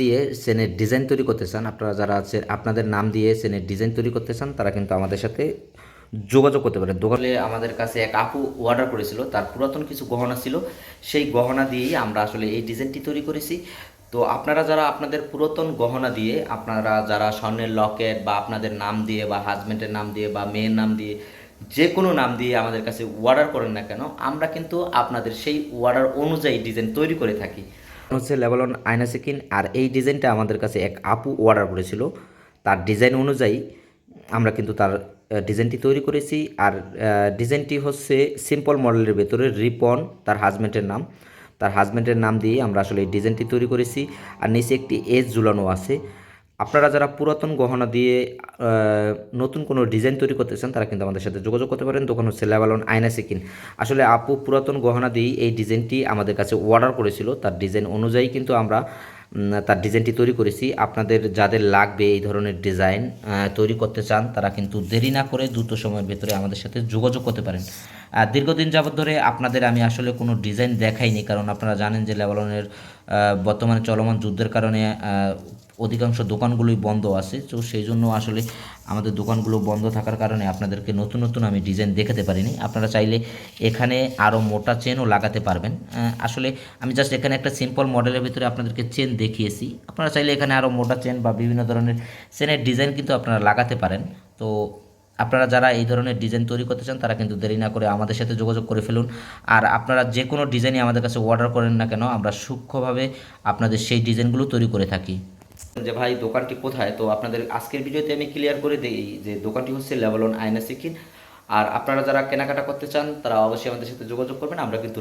দিয়ে সেনের ডিজাইন তৈরি করতে চান, আপনারা যারা আছে, আপনাদের নাম দিয়ে সেনের ডিজাইন তৈরি করতে চান, তারা কিন্তু আমাদের সাথে যোগাযোগ করতে পারেন। দোকানে আমাদের কাছে এক আপু অর্ডার করেছিল, তার পুরাতন কিছু গহনা ছিল, সেই গহনা দিয়েই আমরা আসলে এই ডিজাইনটি তৈরি করেছি। তো আপনারা যারা আপনাদের পুরাতন গহনা দিয়ে, আপনারা যারা স্বর্ণের লকেট বা আপনাদের নাম দিয়ে বা হাজব্যান্ডের নাম দিয়ে বা মেয়ের নাম দিয়ে যে কোনো নাম দিয়ে আমাদের কাছে অর্ডার করেন না কেন, আমরা কিন্তু আপনাদের সেই অর্ডার অনুযায়ী ডিজাইন তৈরি করে থাকি। হচ্ছে লেবালন আয়না সিকিন আর এই ডিজাইনটা আমাদের কাছে এক আপু অর্ডার করেছিল। তার ডিজাইন অনুযায়ী আমরা কিন্তু তার ডিজাইনটি তৈরি করেছি। আর ডিজাইনটি হচ্ছে সিম্পল মডেলের ভেতরে রিপন, তার হাজব্যান্ডের নাম। তার হাজব্যান্ডের নাম দিয়ে আমরা আসলে এই ডিজাইনটি তৈরি করেছি। আর নিচে একটি এজ ঝুলানো আছে। আপনারা যারা পুরাতন গহনা দিয়ে নতুন কোনো ডিজাইন তৈরি করতে চান তারা কিন্তু আমাদের সাথে যোগাযোগ করতে পারেন। দোকান হচ্ছে লেবালন আয়না সিকিন আসলে আপু পুরাতন গহনা দিয়েই এই ডিজাইনটি আমাদের কাছে অর্ডার করেছিল। তার ডিজাইন অনুযায়ী কিন্তু আমরা তার ডিজাইনটি তৈরি করেছি। আপনাদের যাদের লাগবে এই ধরনের ডিজাইন তৈরি করতে চান, তারা কিন্তু দেরি না করে দ্রুত সময়ের ভেতরে আমাদের সাথে যোগাযোগ করতে পারেন। দীর্ঘদিন যাবত ধরে আপনাদের আমি আসলে কোনো ডিজাইন দেখাইনি, কারণ আপনারা জানেন যে লেবালনের বর্তমানে চলমান যুদ্ধের কারণে অধিকাংশ দোকানগুলোই বন্ধ আছে। তো সেই জন্য আসলে আমাদের দোকানগুলো বন্ধ থাকার কারণে আপনাদেরকে নতুন নতুন আমি ডিজাইন দেখাতে পারিনি। আপনারা চাইলে এখানে আরও মোটা চেনও লাগাতে পারবেন। আসলে আমি জাস্ট এখানে একটা সিম্পল মডেলের ভিতরে আপনাদেরকে চেন দেখিয়েছি। আপনারা চাইলে এখানে আরও মোটা চেন বা বিভিন্ন ধরনের চেনের ডিজাইন কিন্তু আপনারা লাগাতে পারেন। তো আপনারা যারা এই ধরনের ডিজাইন তৈরি করতে চান, তারা কিন্তু দেরি না করে আমাদের সাথে যোগাযোগ করে ফেলুন। আর আপনারা যে কোনো ডিজাইনই আমাদের কাছে অর্ডার করেন না কেন, আমরা সূক্ষ্মভাবে আপনাদের সেই ডিজাইনগুলো তৈরি করে থাকি। যে ভাই, দোকানটি কোথায়? তো আপনাদের আজকের ভিডিওতে আমি ক্লিয়ার করে দিই যে দোকানটি হচ্ছে লেভেলন আয়না সিকিন আর আপনারা যারা কেনাকাটা করতে চান, তারা অবশ্যই আমাদের সাথে যোগাযোগ করবেন, আমরা কিন্তু